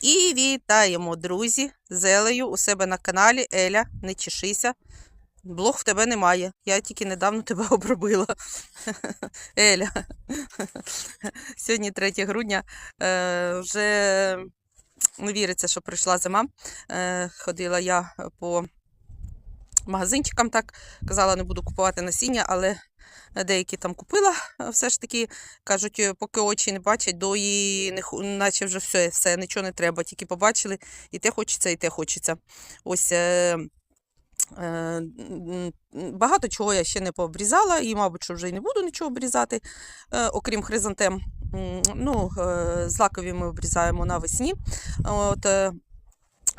І вітаємо, друзі, з Елею у себе на каналі. Еля, не чешися. Блог в тебе немає. Я тільки недавно тебе обробила. Еля. Сьогодні 3 грудня. Е, вже не віриться, що прийшла зима. Е, ходила я по магазинчикам, так казала, не буду купувати насіння, але деякі там купила. Все ж таки кажуть, е, поки очі не бачать, до і не наче вже все, все, нічого не треба. Тільки побачили, і те хочеться, і те хочеться. Ось. Е, Е, Багато чого я ще не пообрізала, і, мабуть, що вже й не буду нічого обрізати, окрім хризантем. Ну, злакові ми обрізаємо навесні. От,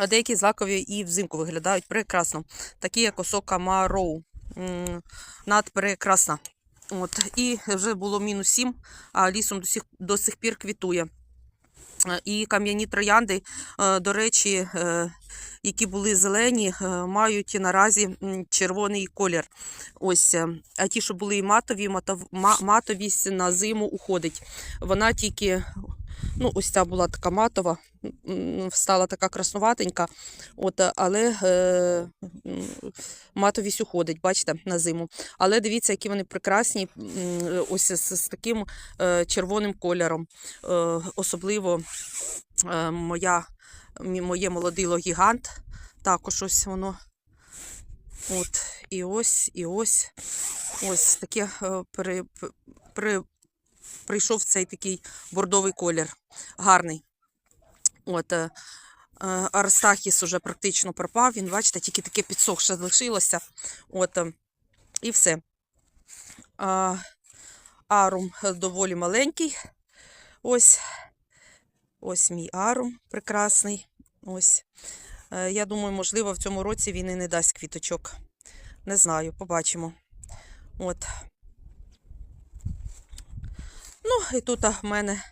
деякі злакові і взимку виглядають прекрасно, такі як осока Мароу. Надпрекрасна. От, і вже було мінус 7, а лісом до сих, до сих пір квітує. Е, І кам'яні троянди, е, до речі, е, які були зелені, мають наразі червоний колір. Ось, а ті, що були і матові, матов, матовість на зиму уходить. Вона тільки, ну, ось ця була така матова, стала така краснуватенька, от, е, але е, матовість уходить, бачите, на зиму. Але дивіться, які вони прекрасні, ось з, з таким е, червоним кольором. Е, особливо е, моя, моє молодило гігант. Також ось воно. От, і ось, і ось. Ось таке е, при, при, прийшов цей такий бордовий колір. Гарний. От, е, е, Арстахіс уже практично пропав. Він, бачите, тільки таке підсохше залишилося. От, е, і все. А, арум доволі маленький. Ось. Ось мій арум прекрасний. Ось. Я думаю, можливо, в цьому році він і не дасть квіточок. Не знаю, побачимо. От. Ну, і тут в мене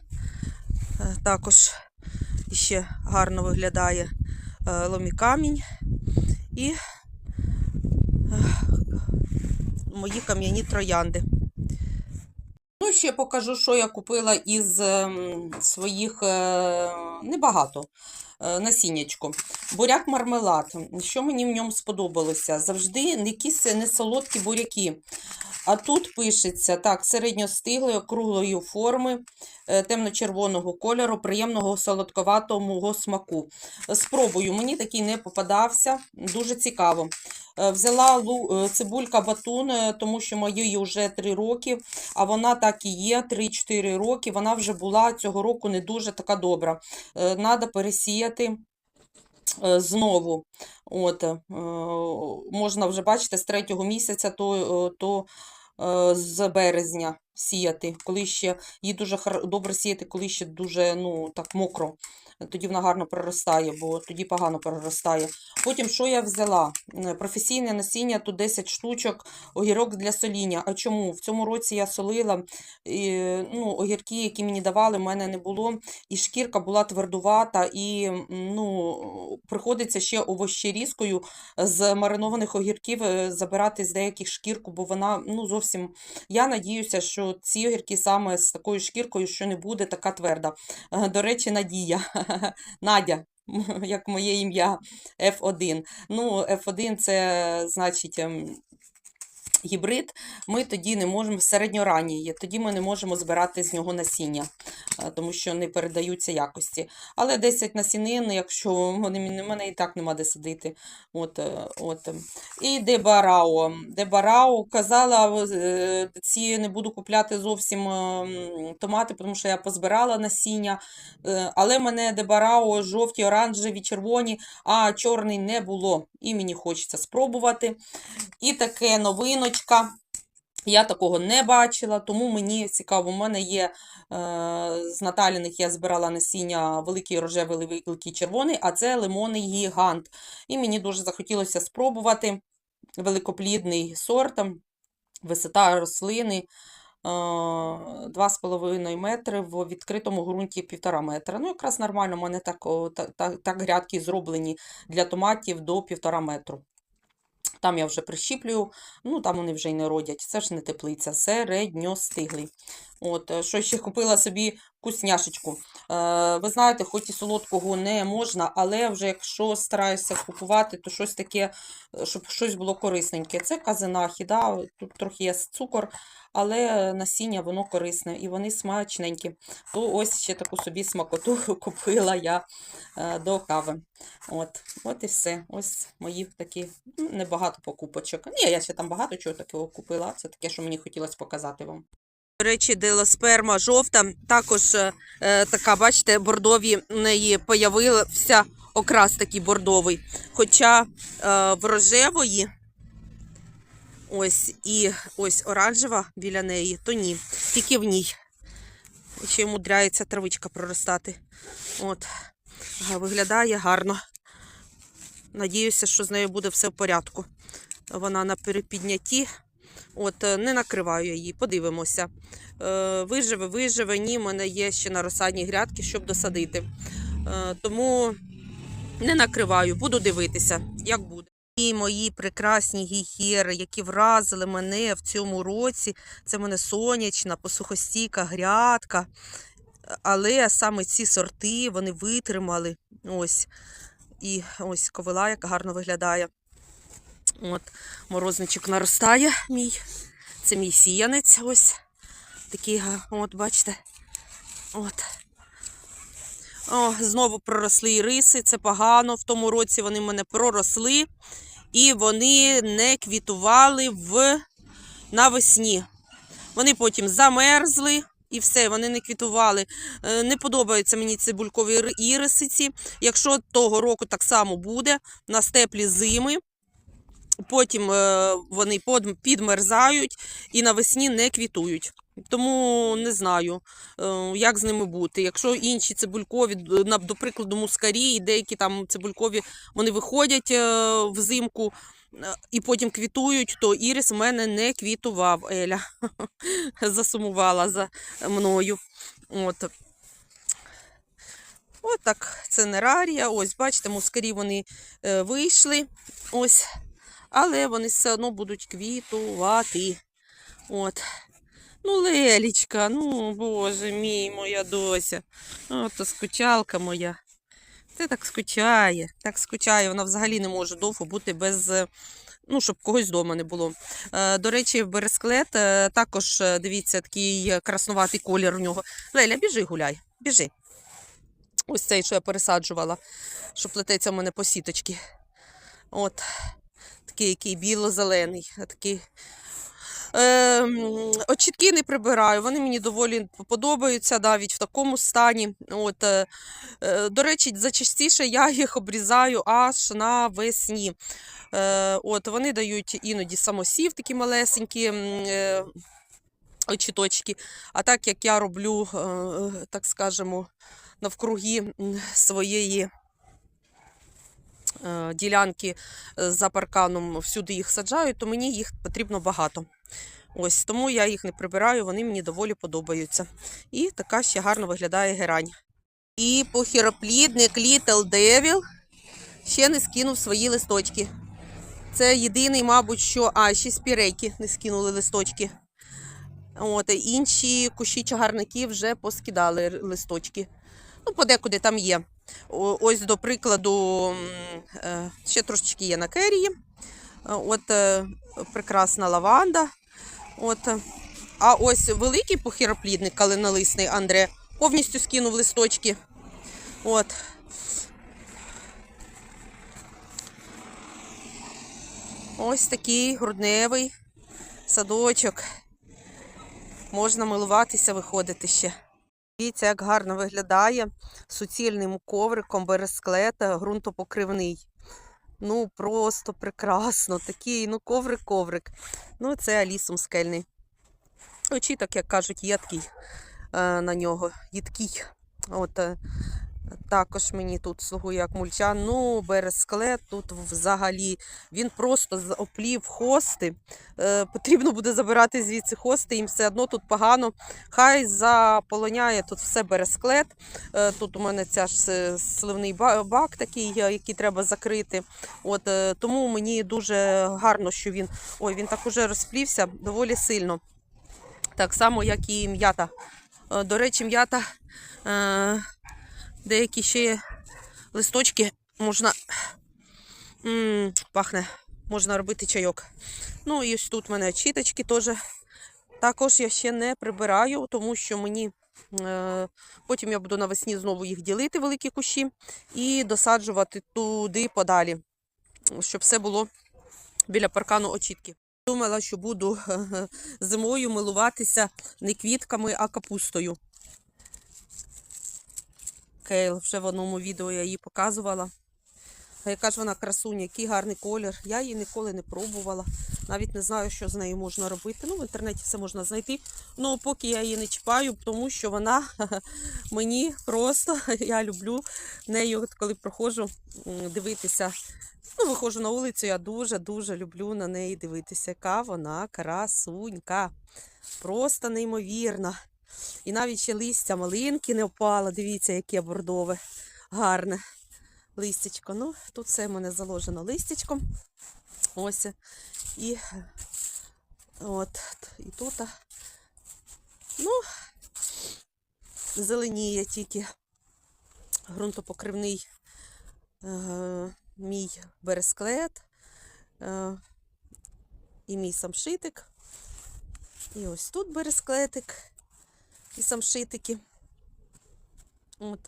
е, також ще гарно виглядає е, ломікамінь і е, мої кам'яні троянди. Ну, ще покажу, що я купила із своїх небагато насіннячко. Буряк мармелад. Що мені в ньому сподобалося? Завжди якісь не солодкі буряки. А тут пишеться так, середньостиглої, округлої форми, е, темно-червоного кольору, приємного солодковатого смаку. Спробую, мені такий не попадався, дуже цікаво. Е, Взяла е, цибулька батун, тому що моїй вже 3 роки, а вона так і є, 3-4 роки. Вона вже була цього року не дуже така добра. Треба пересіяти знову. От, можна вже бачити з третього місяця, то, то з березня сіяти, коли ще її дуже добре сіяти, коли ще дуже ну, так мокро. Тоді вона гарно проростає, бо тоді погано проростає. Потім, що я взяла? Професійне насіння, тут 10 штучок, огірок для соління. А чому? В цьому році я солила, і, ну, огірки, які мені давали, в мене не було. І шкірка була твердувата, і ну, приходиться ще овощерізкою з маринованих огірків е, забирати з деяких шкірку, бо вона ну, зовсім. Я надіюся, що ці огірки саме з такою шкіркою, що не буде така тверда. Е, До речі, Надія, Надя, як моє ім'я F1. Ну, F1 це значить. Гібрид, ми тоді не можемо середньоранній є, тоді ми не можемо збирати з нього насіння, е, тому що не передаються якості. Але 10 насінин, якщо вони мене і так нема де садити. От, е, от. І Дебарао. Дебарао казала, е, ці не буду купляти зовсім томати, тому що я позбирала насіння. Але мене Дебарао жовті, оранжеві, червоні, а чорний не було. І мені хочеться спробувати. І таке новиночка. Я такого не бачила, тому мені цікаво. У мене є е, з Наталіних я збирала насіння великий рожевий, великий червоний, а це лимонний гігант. І мені дуже захотілося спробувати великоплідний сорт, висота рослини. е, 2,5 метри в відкритому ґрунті 1,5 метра. Ну, якраз нормально, у мене так, о, та- та- так грядки зроблені для томатів до 1,5 метру. Там я вже прищіплюю, ну там вони вже й не родять. Це ж не теплиця, середньостиглий. От, е, що ще купила собі вкусняшечку. Е, ви знаєте, хоч і солодкого не можна, але вже якщо стараюся купувати, то щось таке, е, щоб щось було корисненьке. Це казинахи, да? тут трохи є цукор, але насіння воно корисне і вони смачненькі. То ось ще таку собі смакоту купила я е, до кави. От, от і все. Ось мої такі ну, небагато покупочок. Ні, я ще там багато чого такого купила. Це таке, що мені хотілося показати вам. До речі, делосперма жовта, також е, е, така, бачите, бордові в неї появився окрас такий бордовий. Хоча е, в рожевої, ось і ось оранжева біля неї, то ні, тільки в ній. Ще мудряється травичка проростати. От, виглядає гарно. Надіюся, що з нею буде все в порядку. Вона на перепіднятті. От, е, не накриваю її, подивимося. Е, виживе, виживе, ні, в мене є ще на розсадній грядки, щоб досадити. Е, тому не накриваю, буду дивитися, як буде. І мої прекрасні гіхери, які вразили мене в цьому році. Це в мене сонячна, посухостійка грядка. Але саме ці сорти вони витримали. Ось. І ось ковила, яка гарно виглядає. От, морозничок наростає мій. Це мій сіянець. Ось. Такий, от, бачите. От. О, знову проросли і риси. Це погано. В тому році вони мене проросли. І вони не квітували в навесні. Вони потім замерзли. І все, вони не квітували. Е, Не подобаються мені цибулькові ри- ірисиці. Якщо того року так само буде, у нас теплі зими, потім е, вони підмерзають і навесні не квітують. Тому не знаю, е, як з ними бути. Якщо інші цибулькові, до прикладу, мускарі і деякі там цибулькові вони виходять е, взимку і потім квітують, то ірис в мене не квітував. Еля засумувала за мною. От. От це нерарія. Ось, бачите, мускарі вони вийшли. Ось. Але вони все одно будуть квітувати. От. Ну, Лелічка, ну, боже мій, моя дося. Ото скучалка моя. Це так скучає, так скучає. Вона взагалі не може довго бути без, ну, щоб когось вдома не було. Е, До речі, бересклет е, також, е, дивіться, такий краснуватий колір у нього. Леля, біжи гуляй, біжи. Ось цей, що я пересаджувала, що плететься в мене по сіточці. От. Такий, який біло-зелений. Такий. Е, очітки не прибираю, вони мені доволі подобаються навіть в такому стані. От, е, е, до речі, зачастіше я їх обрізаю аж навесні. Е, от, вони дають іноді самосів, такі малесенькі е, очіточки. А так як я роблю, е, так скажемо, навкруги своєї е, ділянки е, за парканом всюди їх саджаю, то мені їх потрібно багато. Ось тому я їх не прибираю, вони мені доволі подобаються. І така ще гарно виглядає герань. І похіроплідник Little Devil ще не скинув свої листочки. Це єдиний, мабуть, що. А, ще спірейки не скинули листочки. От, інші кущі чагарники вже поскидали листочки. Ну, подекуди там є. Ось, до прикладу, е, ще трошечки є на керії. Е, От е, прекрасна лаванда. От. А ось великий похіроплідник калиналисний Андре повністю скинув листочки. От. Ось такий грудневий садочок. Можна милуватися, виходити ще. Дивіться, як гарно виглядає суцільним ковриком бересклета, ґрунтопокривний. Ну, просто прекрасно. Такий, ну, коврик-коврик. Ну, це алісум скельний. Очіток, як кажуть, їдкий е, на нього. Їдкий. От, е, також мені тут слугує як мульча. Ну, бересклет тут взагалі. Він просто оплів хости. Е, потрібно буде забирати звідси хости, їм все одно тут погано. Хай заполоняє тут все бересклет. Е, Тут у мене ця ж сливний бак такий, е, який треба закрити. От, е, тому мені дуже гарно, що він. Ой, він так уже розплівся доволі сильно. Так само, як і м'ята. Е, До речі, м'ята, е, деякі ще є листочки можна м, пахне, можна робити чайок. Ну і ось тут в мене чіточки теж. Також я ще не прибираю, тому що мені е, потім я буду навесні знову їх ділити, великі кущі, і досаджувати туди подалі, щоб все було біля паркану очітки. Думала, що буду зимою милуватися не квітками, а капустою. Кейл, вже в одному відео я її показувала. Яка ж вона красуня, який гарний колір. Я її ніколи не пробувала. Навіть не знаю, що з нею можна робити. Ну, в інтернеті все можна знайти. Ну, поки я її не чіпаю, тому що вона мені просто я люблю нею, коли проходжу дивитися. Ну, виходжу на вулицю, я дуже-дуже люблю на неї дивитися. Яка вона красунька. Просто неймовірна. І навіть ще листя малинки не впало. Дивіться, яке бордове, гарне листячко. Ну, тут все в мене заложено листячком. Ось. І от, і тут. Ну, зеленіє тільки ґрунтопокривний е, мій бересклет е, і мій самшитик. І ось тут бересклетик і самшитики. От.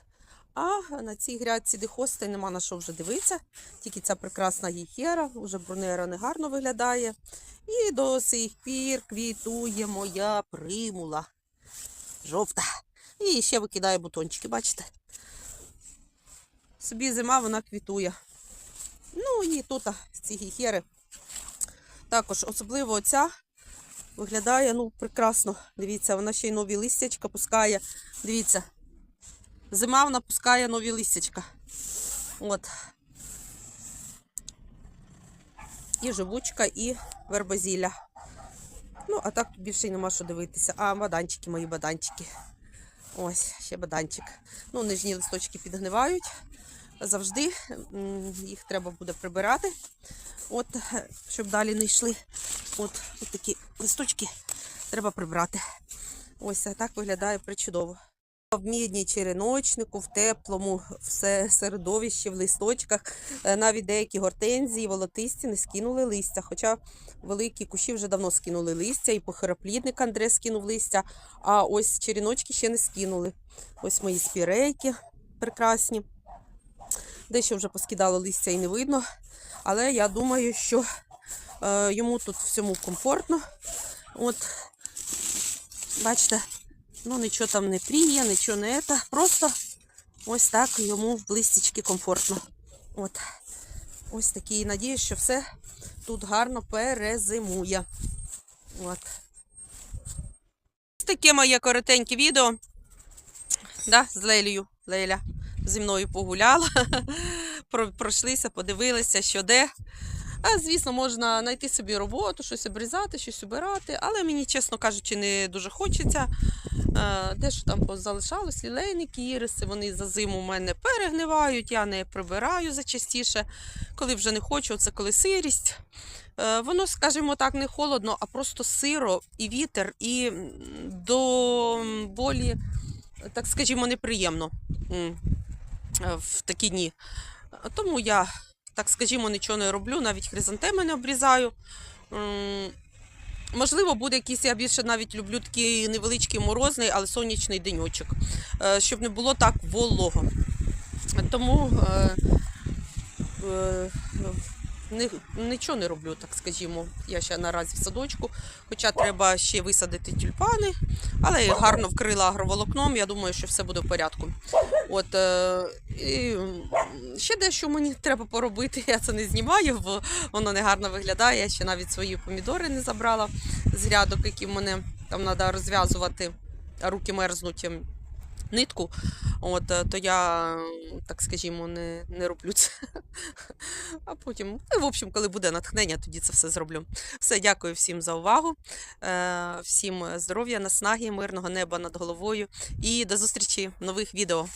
А на цій грядці дихости нема на що вже дивитися. Тільки ця прекрасна гіхера, вже брунера не гарно виглядає. І до сих пір квітує моя примула. Жовта. І ще викидає бутончики, бачите? Собі зима вона квітує. Ну і тут ці гіхери. Також особливо оця виглядає ну, прекрасно. Дивіться, вона ще й нові листячка пускає. Дивіться. Зима вона пускає нові листячка. От. І живучка, і вербозілля. Ну, а так більше й нема що дивитися. А баданчики, мої баданчики. Ось, ще баданчик. Ну, нижні листочки підгнивають. Завжди їх треба буде прибирати. От, щоб далі не йшли. От, от такі листочки треба прибрати. Ось так виглядає причудово. В мідній череночнику, в теплому все середовищі, в листочках. Е, Навіть деякі гортензії, волотисті не скинули листя. Хоча великі кущі вже давно скинули листя, і похороплідник Андре скинув листя, а ось черіночки ще не скинули. Ось мої спірейки прекрасні. Дещо вже поскидало листя і не видно. Але я думаю, що е, йому тут всьому комфортно. От, бачите, ну нічого там не пріє, нічого не це. Просто ось так йому в листячки комфортно. От. Ось такі. Надіюсь, що все тут гарно перезимує. От. Ось таке моє коротеньке відео. Да, з Лелею. Леля зі мною погуляла. Пройшлися, подивилися, що де. А, звісно, можна знайти собі роботу, щось обрізати, щось убирати, але мені, чесно кажучи, не дуже хочеться. Дещо там позалишалось, лілейники, іриси, вони за зиму у мене перегнивають, я не прибираю зачастіше. Коли вже не хочу, це коли сирість. Е, Воно, скажімо так, не холодно, а просто сиро і вітер, і до болі, так скажімо, неприємно в такі дні. Е, Тому я, так скажімо, нічого не роблю, навіть хризантеми не обрізаю. Можливо, буде якийсь, я більше навіть люблю такий невеличкий морозний, але сонячний деньочок, е, щоб не було так волого. Тому е, е, ни- нічого не роблю, так скажімо. Я ще наразі в садочку, хоча треба ще висадити тюльпани, але я гарно вкрила агроволокном, я думаю, що все буде в порядку. От, е, і ще дещо мені треба поробити, я це не знімаю, бо воно не гарно виглядає. Я ще навіть свої помідори не забрала з грядок, які мене там треба розв'язувати, руки мерзнуть ем, нитку. От, е, то я, так скажімо, не, не роблю це. А потім, ну, в общем, коли буде натхнення, тоді це все зроблю. Все, дякую всім за увагу. Е, Всім здоров'я, наснаги, мирного неба над головою. І до зустрічі в нових відео.